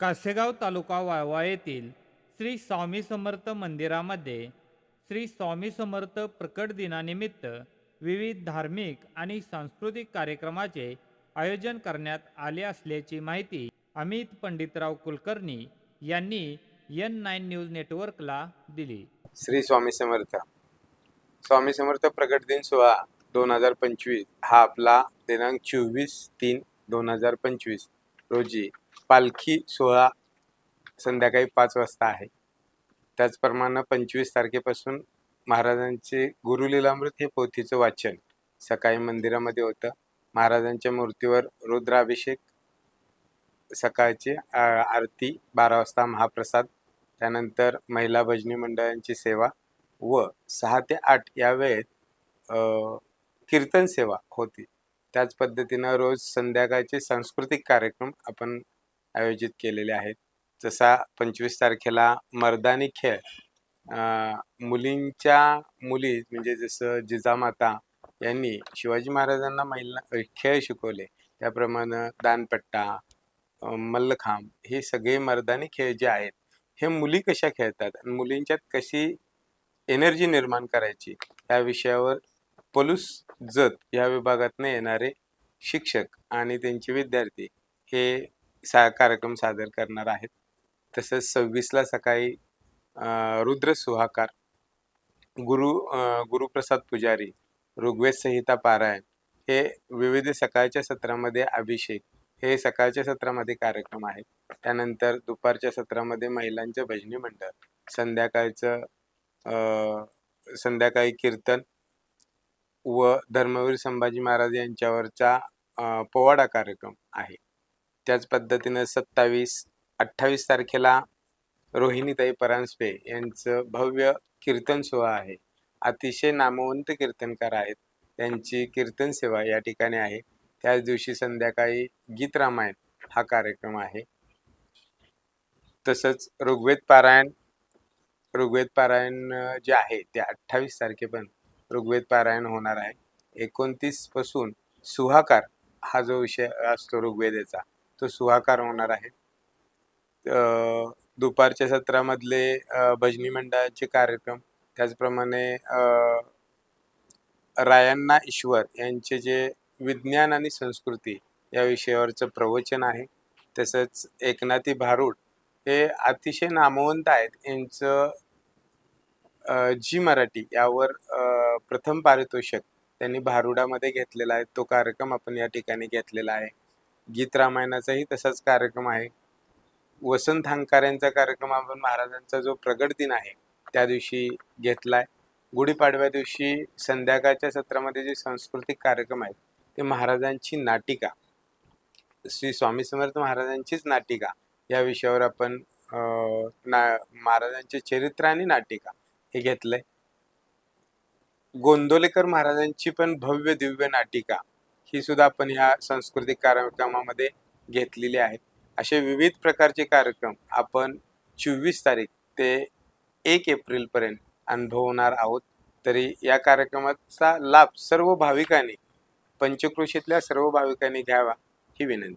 कासेगाव तालुका वाळवा येथील श्री स्वामी समर्थ मंदिरामध्ये श्री स्वामी समर्थ प्रकट दिनानिमित्त विविध धार्मिक आणि सांस्कृतिक कार्यक्रमाचे आयोजन करण्यात आले असल्याची माहिती अमित पंडितराव कुलकर्णी यांनी एन नाईन न्यूज नेटवर्कला दिली. श्री स्वामी समर्थ. स्वामी समर्थ प्रकट दिन सोहळा दोन हजार पंचवीस हा आपला दिनांक चोवीस तीन दोन हजार पंचवीस रोजी पालखी सोहळा संध्याकाळी पाच वाजता आहे. त्याचप्रमाणे पंचवीस तारखेपासून महाराजांचे गुरुलीलामृत हे पोथीचं वाचन सकाळी मंदिरामध्ये होतं. महाराजांच्या मूर्तीवर रुद्राभिषेक सकाळची आ, आरती बारा वाजता महाप्रसाद त्यानंतर महिला भजनी मंडळांची सेवा व सहा ते आठ या वेळेत कीर्तन सेवा होती. त्याच पद्धतीनं रोज संध्याकाळचे सांस्कृतिक कार्यक्रम आपण आयोजित केलेले आहेत. जसा पंचवीस तारखेला मर्दानी खेळ मुलींच्या मुली म्हणजे जसं जिजामाता यांनी शिवाजी महाराजांना महिला खेळ शिकवले. त्याप्रमाणे दानपट्टा मल्लखांब हे सगळे मर्दानी खेळ जे आहेत हे मुली कशा खेळतात आणि मुलींच्यात कशी एनर्जी निर्माण करायची या विषयावर पलूस जत या विभागातनं येणारे शिक्षक आणि त्यांचे विद्यार्थी हे सा कार्यक्रम सादर करणार आहेत. तसंच सव्वीसला सकाळी रुद्र सुहाकार गुरु गुरुप्रसाद पुजारी ऋग्वेद संहिता पारायण हे विविध सकाळच्या सत्रामध्ये अभिषेक हे सकाळच्या सत्रामध्ये कार्यक्रम आहेत. त्यानंतर दुपारच्या सत्रामध्ये महिलांचं भजनी मंडळ संध्याकाळचं संध्याकाळी कीर्तन व धर्मवीर संभाजी महाराज यांच्यावरचा पोवाडा कार्यक्रम आहे. त्याच पद्धतीनं सत्तावीस अठ्ठावीस तारखेला रोहिणीताई परांजपे यांचं भव्य कीर्तन सोहळा आहे. अतिशय नामवंत कीर्तनकार आहेत. त्यांची कीर्तन सेवा या ठिकाणी आहे. त्याच दिवशी संध्याकाळी गीत रामायण हा कार्यक्रम आहे. तसंच ऋग्वेद पारायण ऋग्वेद पारायण जे आहे ते अठ्ठावीस तारखेपर्यंत ऋग्वेद पारायण होणार आहे. एकोणतीसपासून सुहाकार हा जो विषय असतो ऋग्वेदेचा तो सुहाकार होणार आहे. दुपारच्या सत्रामधले भजनी मंडळाचे कार्यक्रम त्याचप्रमाणे अ, रायांना ईश्वर यांचे जे विज्ञान आणि संस्कृती या विषयावरचं प्रवचन आहे तसंच एकनाथी भारूड हे अतिशय नामवंत आहेत. यांचं जी मराठी यावर प्रथम पारितोषिक त्यांनी भारुडामध्ये घेतलेला आहे. तो कार्यक्रम आपण या ठिकाणी घेतलेला आहे. गीत रामायणाचाही तसाच कार्यक्रम आहे. वसंत हंकाऱ्यांचा कार्यक्रम आपण महाराजांचा जो प्रगट दिन आहे त्या दिवशी घेतलाय. गुढीपाडव्या दिवशी संध्याकाळच्या सत्रामध्ये जे सांस्कृतिक कार्यक्रम आहेत ते महाराजांची नाटिका. श्री स्वामी समर्थ महाराजांचीच नाटिका. या विषयावर आपण अं, ना महाराजांचे चरित्र आणि नाटिका हे घेतलंय. गोंदोलेकर महाराजांची पण भव्य दिव्य नाटिका. ही सुद्धा आपण ह्या सांस्कृतिक कार्यक्रमामध्ये घेतलेली आहेत असे विविध प्रकारचे कार्यक्रम आपण चोवीस तारीख ते एक एप्रिलपर्यंत अनुभवणार आहोत. तरी या कार्यक्रमाचा लाभ सर्व भाविकांनी पंचक्रोशीतल्या सर्व भाविकांनी घ्यावा ही विनंती.